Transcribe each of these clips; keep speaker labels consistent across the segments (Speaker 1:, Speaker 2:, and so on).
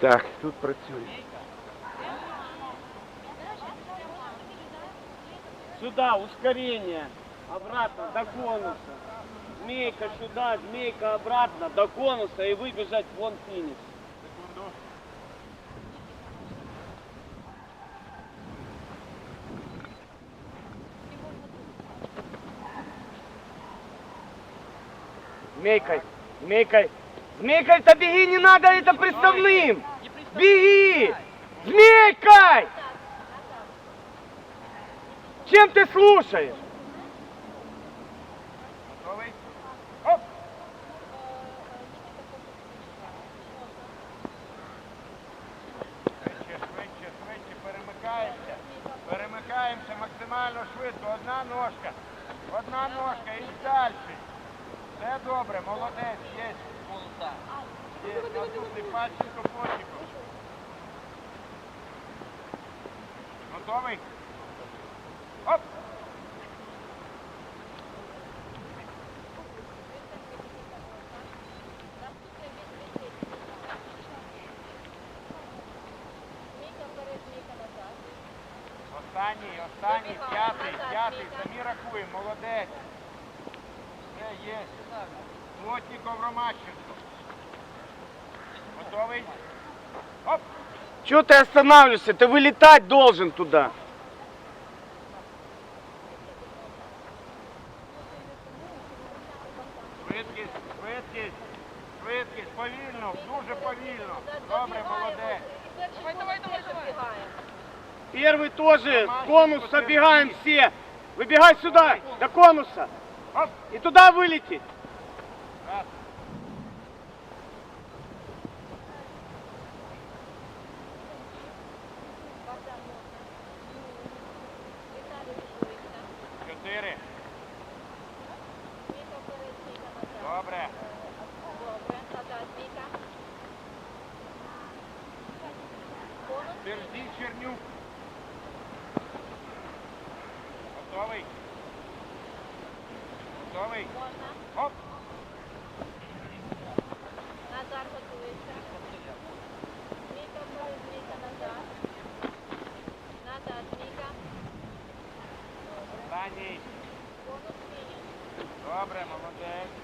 Speaker 1: Так, тут працює.
Speaker 2: Сюда, ускорение. Обратно, до конуса. Змейка сюда, змейка обратно, до конуса и выбежать вон финиш.
Speaker 1: Змейкой, змейкой. Змейкой-то беги, не надо это приставным. Беги! Змейкой! Чем ты слушаешь?
Speaker 3: Готовий? Оп! Швидше, швидше, швидше перемикаємося. Перемикаємося максимально швидко. Одна ножка. Одна ножка і далі. Все добре, молодець, є. Є, наступний Пащенко Пощенко. Готовий? Оп! Останній, останній, п'ятий, п'ятий, самі рахуємо, молодець. Все, є. Плотніков Ромащенко. Готовий? Оп!
Speaker 1: Чего ты останавливаешься? Ты вылетать должен туда.
Speaker 3: Швидкість, швидкість, швидкість, повільно, дуже повільно. Добре, молодець.
Speaker 4: Давай, давай, давай, давай.
Speaker 1: Первый тоже. Конус собегаем все. Выбегай сюда, до конуса.
Speaker 3: Оп!
Speaker 1: И туда вылететь.
Speaker 3: Раз. Готовий? Готовий? Оп!
Speaker 4: Назар готується. Змійка вперед, змійка назад. Назад, змійка.
Speaker 3: Останній. Добре, молодець.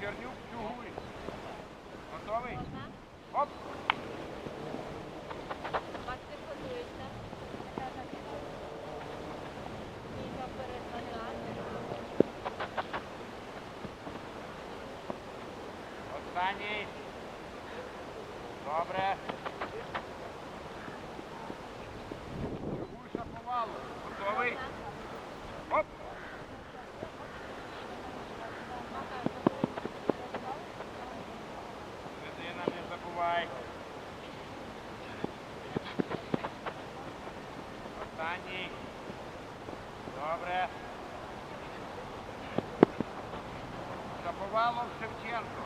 Speaker 3: Чернюк чугуй. Готовий? Оп!
Speaker 4: Максим готується. Змійка вперед, назад.
Speaker 3: Останній. Добре. Чугуй шаповалу. Готовий? Оп! Середина не забувай. Останній. Добре. Шаповалов Шевченко.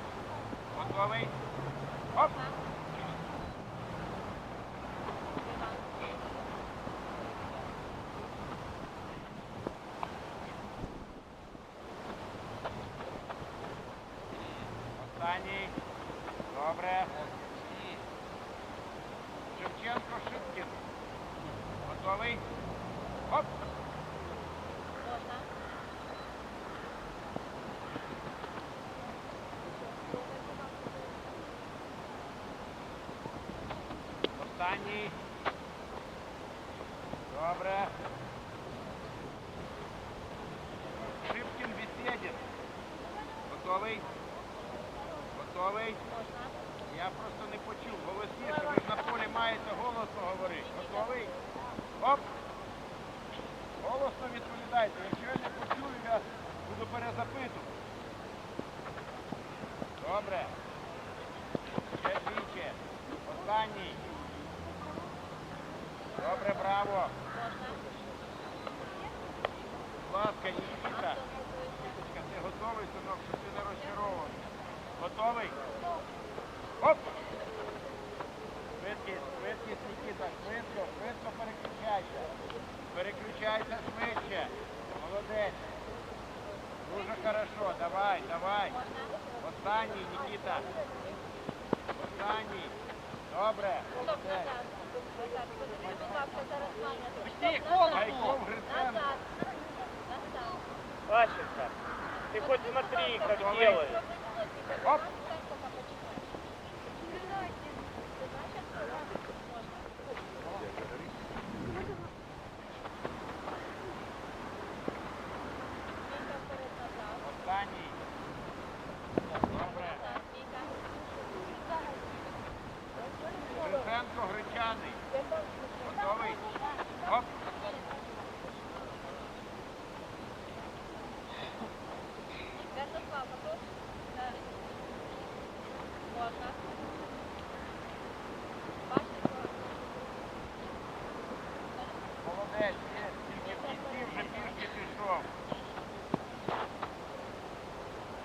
Speaker 3: Добре. Шевченко Шипкін. Готовий? Оп!
Speaker 4: Можна.
Speaker 3: Останній. Добре. Шипкін Бесєдін. Готовий? Готовий? Я просто не почув. Голосніше, ви на полі маєте голосно говорити. Готовий? Оп! Голосно відповідайте. Якщо я не почую, я буду перезапитувати. Добре. Добре, браво. Будь ласка, Нікіта. Нікіточка, ти готовий, синок, щоб ти не розчарований? Готовий? Оп! Швидкість, швидкість, Нікіта, швидко, швидко переключайся. Переключайся швидше. Молодець. Дуже хорошо, давай, давай. Останній, Нікіта. Останній. Добре. Молодець. Гриценко.
Speaker 4: назад. Назад.
Speaker 2: Ты хоть смотри, как делают.
Speaker 3: Оп.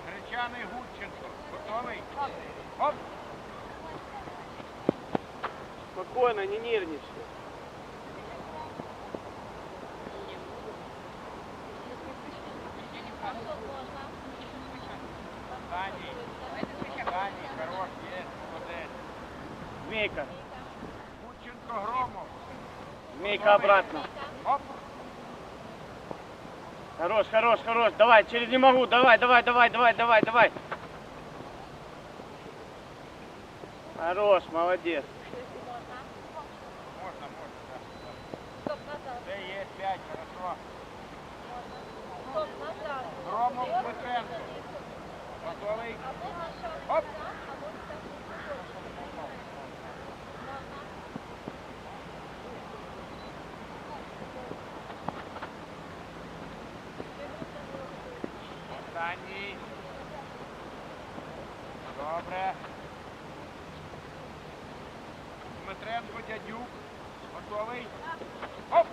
Speaker 3: Гречаний Гудченко. Готовий? Оп.
Speaker 2: Спокойно, не нервничай.
Speaker 4: Пашок можна.
Speaker 3: Останній. Останній. Хорош, є. Молодець.
Speaker 2: Змейка,
Speaker 3: Гудченко, Громов.
Speaker 2: змейка обратно. Хорош, хорош, хорош. Давай, через не могу. Давай, давай, давай, давай, давай, давай. Хорош, молодец.
Speaker 4: Можна.
Speaker 3: так, так.
Speaker 4: Стоп, назад.
Speaker 3: Це є 5, хорошо. Останній. Добре. Дмитренко, дядюк. Готовий? Оп!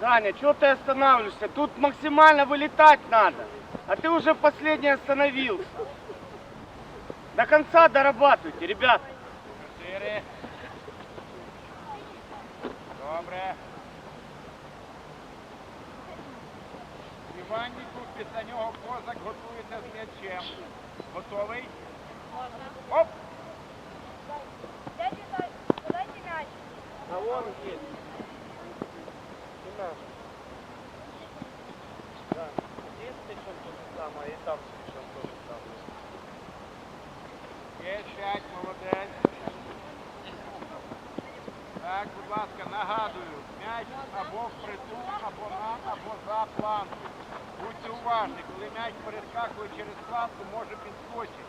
Speaker 2: Даня, что ты останавливаешься? Тут максимально вылетать надо. А ты уже последний остановился. До конца дорабатывайте, ребят.
Speaker 3: Чотири. Добре. Іванніку, після нього козак готується з м'ячем. Готовий?
Speaker 4: Можна.
Speaker 3: Оп!
Speaker 4: Дядя, подайте мяч.
Speaker 2: А вон есть. Самое, и там причем то же.
Speaker 3: Є п'ять, молодець. Так, будь ласка, нагадую, м'яч або впритул, або на, або за планку. Будьте уважні, коли м'яч перескакує через планку, може підскочити.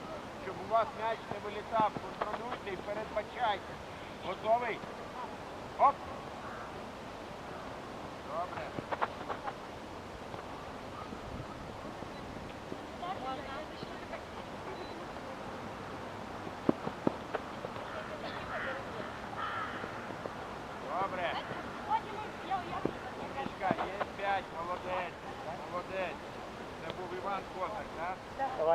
Speaker 3: Щоб у вас м'яч не вилітав, контролюйте і передбачайте. Готовий? Оп! Добре. Умничка, є п'ять, молодець. Молодець. Це був Іван Козак, так?
Speaker 2: Давай,